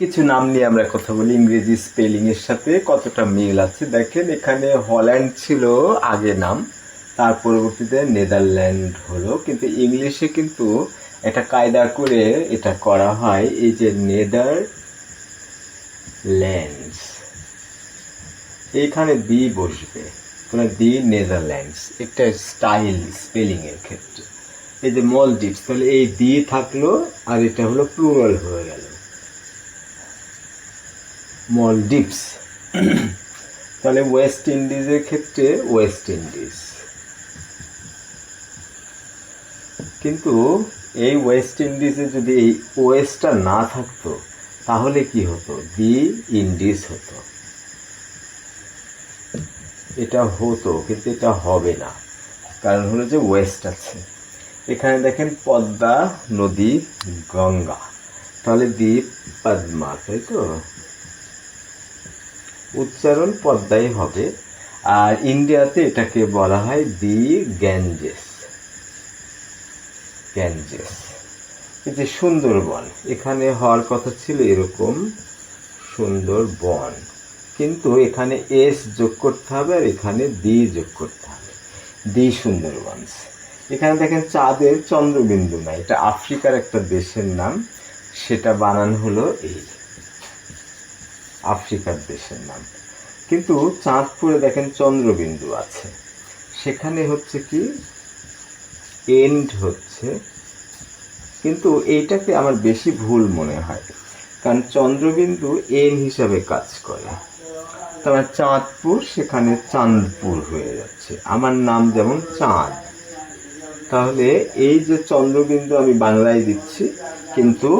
কিছু নাম নিয়ে আমরা কথা বলি ইংরেজি স্পেলিং এর সাথে, কতটা মিল আছে? দেখেন, এখানে হল্যান্ড ছিল আগে নাম, তার পরবর্তীতে নেদারল্যান্ড হলো, কিন্তু ইংলিশে কিন্তু এটা কায়দা করে এটা করা হয়, এই যে নেদার ল্যান্ডস এইখানে দি বসবে মানে দি নেদারল্যান্ডস, একটা স্টাইল স্পেলিং এর ক্ষেত্রে। এই যে মলদ্বীপস, তাহলে এই দি থাকল, আর এটা হলো প্লুরাল হয়ে গেল। মলদ্বীপস। তাহলে ওয়েস্ট ইন্ডিজের ক্ষেত্রে ওয়েস্ট ইন্ডিজ। কিন্তু এই ওয়েস্ট ইন্ডিজে যদি এই ওয়েস্টটা না থাকতো, তাহলে কি হতো? দি ইন্ডিজ হতো। এটা হতো, কিন্তু এটা হবে না। কারণ হলো যে ওয়েস্ট আছে। এখানে দেখেন পদ্মা, নদী, গঙ্গা। তাহলে দ্বীপ, পদ্মা, তাই তো? উচ্চারণ পদ্মাই হবে। আর ইন্ডিয়াতে এটাকে বলা হয় দি গ্যাঞ্জেস। গ্যাঞ্জেস। এই যে সুন্দরবন, এখানে হওয়ার কথা ছিল এরকম সুন্দরবন। কিন্তু এখানে এস যোগ করতে হবে আর এখানে দি যোগ করতে হবে। দি সুন্দরবনস এখানে দেখেন চাঁদের চন্দ্রবিন্দু নাই, এটা আফ্রিকার একটা দেশের নাম। সেটা বানান হলো এই। আফ্রিকার দেশের নাম। কিন্তু চাঁদপুরে দেখেন চন্দ্রবিন্দু আছে। সেখানে হচ্ছে কি এন্ড হচ্ছে। কিন্তু এইটাকে আমার বেশি ভুল মনে হয়। কারণ চন্দ্রবিন্দু এন হিসাবে কাজ করে। তারপর চাঁদপুর, সেখানে চাঁদপুর হয়ে যাচ্ছে। আমার নাম যেমন চাঁদ। তাহলে এই যে চন্দ্রবিন্দু আমি বাংলায় দিচ্ছি, কিন্তু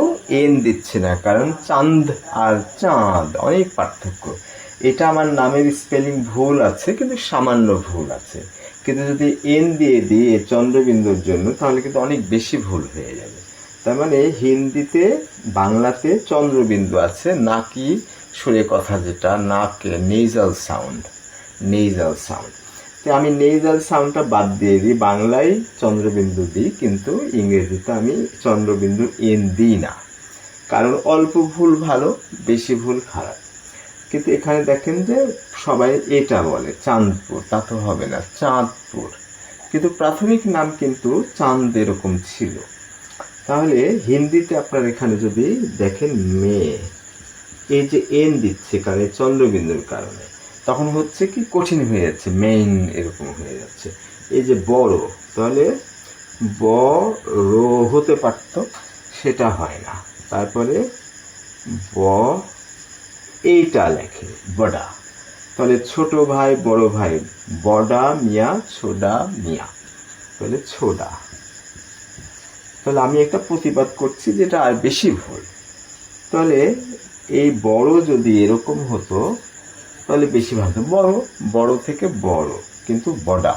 এন দিচ্ছি না, কারণ চাঁদ আর চাঁদ অনেক পার্থক্য। এটা আমার নামের স্পেলিং ভুল আছে, কিন্তু সামান্য ভুল আছে। কিন্তু যদি এন দিয়ে দিই চন্দ্রবিন্দুর জন্য, তাহলে কিন্তু অনেক বেশি ভুল হয়ে যাবে। তার মানে হিন্দিতে, বাংলাতে চন্দ্রবিন্দু আছে, নাকি সুরে কথা যেটা, নাকে নেজাল সাউন্ড নেজাল সাউন্ড তো আমি নেজাল সাউন্ডটা বাদ দিয়ে দিই, বাংলায় চন্দ্রবিন্দু দিই কিন্তু ইংরেজিতে আমি চন্দ্রবিন্দু এন দিই না। কারণ অল্প ভুল ভালো, বেশি ভুল খারাপ। কিন্তু এখানে দেখেন যে সবাই এটা বলে, চাঁদপুর, তা তো হবে না, চাঁদপুর। কিন্তু প্রাথমিক নাম কিন্তু চাঁদ এরকম ছিল। তাহলে হিন্দিতে আপনার এখানে যদি দেখেন মেয়ে এই যে এন দিচ্ছে কারণে, চন্দ্রবিন্দুর কারণে তখন হচ্ছে কি কঠিন হয়ে যাচ্ছে মেইন এরকম হয়ে যাচ্ছে। এই যে বড়, তাহলে বড় হতে পারত, সেটা হয় না। তারপরে ব, এইটা লেখে, বডা। তাহলে ছোট ভাই, বড় ভাই, বডা মিয়া, ছোডা মিয়া। তাহলে ছোডা। তাহলে আমি একটা প্রতিবাদ করছি যেটা আর বেশি ভুল। তাহলে এই বড় যদি এরকম হতো তাহলে বেশি ভালো। বড় বড় থেকে বড়, কিন্তু বডা।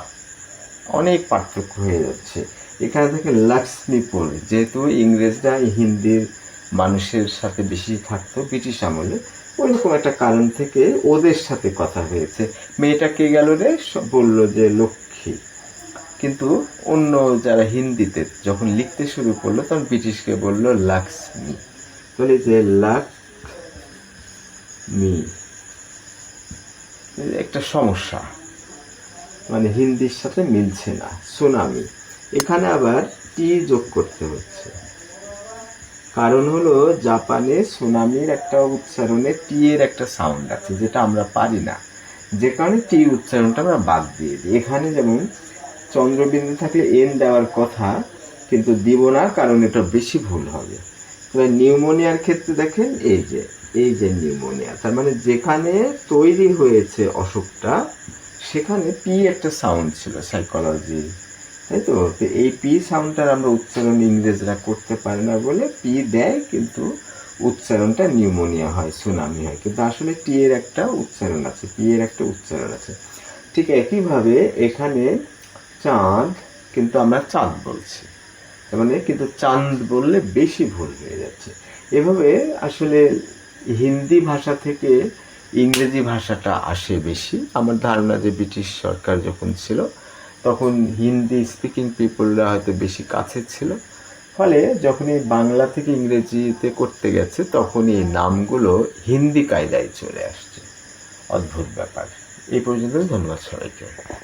অনেক পার্থক্য হয়ে যাচ্ছে। এখানে থেকে লক্ষ্মীপুর, যেহেতু ইংরেজরা হিন্দির মানুষের সাথে বেশি থাকতো, ব্রিটিশ আমলে ওইরকম একটা কারণ থেকে ওদের সাথে কথা হয়েছে। মেয়েটা কে গেল রে? বলল যে লক্ষ্মী। কিন্তু অন্য যারা হিন্দিতে যখন লিখতে শুরু করল, তখন ব্রিটিশকে বলল লাক্সমি বলে যে লাক মি একটা সমস্যা। মানে হিন্দির সাথে মিলছে না, সুনামি। এখানে আবার টি যোগ করতে হচ্ছে। কারণ হলো জাপানে সুনামির একটা উচ্চারণে টি এর একটা সাউন্ড আছে, যেটা আমরা পারি না। যে কারণে টি উচ্চারণটা আমরা বাদ দিয়ে দিই। এখানে যেমন চন্দ্রবিন্দু থাকলে এন দেওয়ার কথা, কিন্তু দিব না কারণ এটা বেশি ভুল হবে। নিউমোনিয়ার ক্ষেত্রে দেখেন, এই যে এই যে নিউমোনিয়া, তার মানে যেখানে তৈরি হয়েছে অসুখটা, সেখানে পি একটা সাউন্ড ছিল সাইকোলজি তাই তো? এই পি সাউন্ডটার আমরা উচ্চারণ ইংরেজরা করতে পারে না বলে পি দেয়, কিন্তু উচ্চারণটা নিউমোনিয়া হয়, সুনামি হয়। কিন্তু আসলে টি এর একটা উচ্চারণ আছে পি এর একটা উচ্চারণ আছে। ঠিক একইভাবে এখানে চাঁদ, কিন্তু আমরা চাঁদ বলছি। তার মানে কিন্তু চাঁদ বললে বেশি ভুল হয়ে যাচ্ছে। এভাবে আসলে হিন্দি ভাষা থেকে ইংরেজি ভাষাটা আসে বেশি। আমার ধারণা যে ব্রিটিশ সরকার যখন ছিল, তখন হিন্দি স্পিকিং পিপলরা হয়তো বেশি কাছে ছিল। ফলে যখন এই বাংলা থেকে ইংরেজিতে করতে গেছে তখন এই নামগুলো হিন্দি কায়দায় চলে আসছে। অদ্ভুত ব্যাপার। এই পর্যন্ত ধন্যবাদ সবাইকে।